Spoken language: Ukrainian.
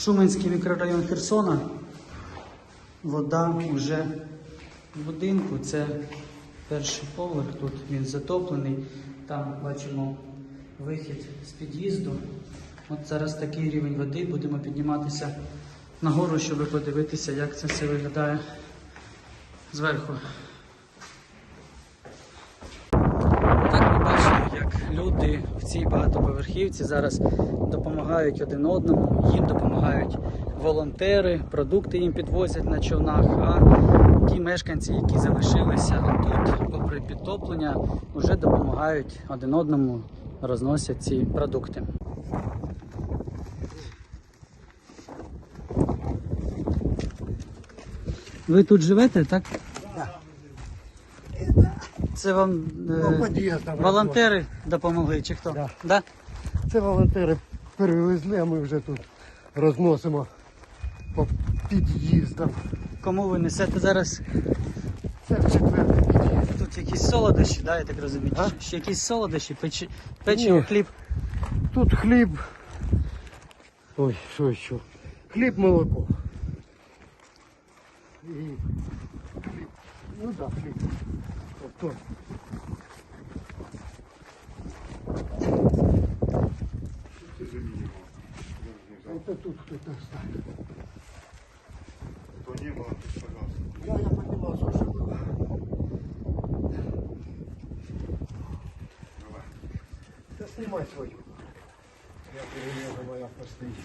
Шуменський мікрорайон Херсона. Вода вже в будинку. Це перший поверх. Тут він затоплений. Там бачимо вихід з під'їзду. От зараз такий рівень води. Будемо підніматися нагору, щоб подивитися, як це все виглядає зверху. Так ми бачимо, як люди в цій багатоповерхівці зараз допомагають один одному, їм допомагають волонтери, продукти їм підвозять на човнах. А ті мешканці, які залишилися тут, попри підтоплення, вже допомагають один одному, розносять ці продукти. Ви тут живете, так? Це вам е, Ну, волонтери допомогли чи хто? Да. Да? Це волонтери перевезли, а ми вже тут розносимо по під'їздам. Кому ви несете зараз? Це в четвертий під'їзд. Тут якісь солодощі, да, я так розумію? А? Ще якісь солодощі, печ... печиво, Ні. хліб. Тут хліб. Ой, що ще? Хліб, молоко. І хліб. Ну так, да, хліб. Тобто. Это тут кто-то оставил. То не было, ты, пожалуйста. Я, я понимал, что что было. Давай. Да снимай свою. Я перелезу, моя постоит.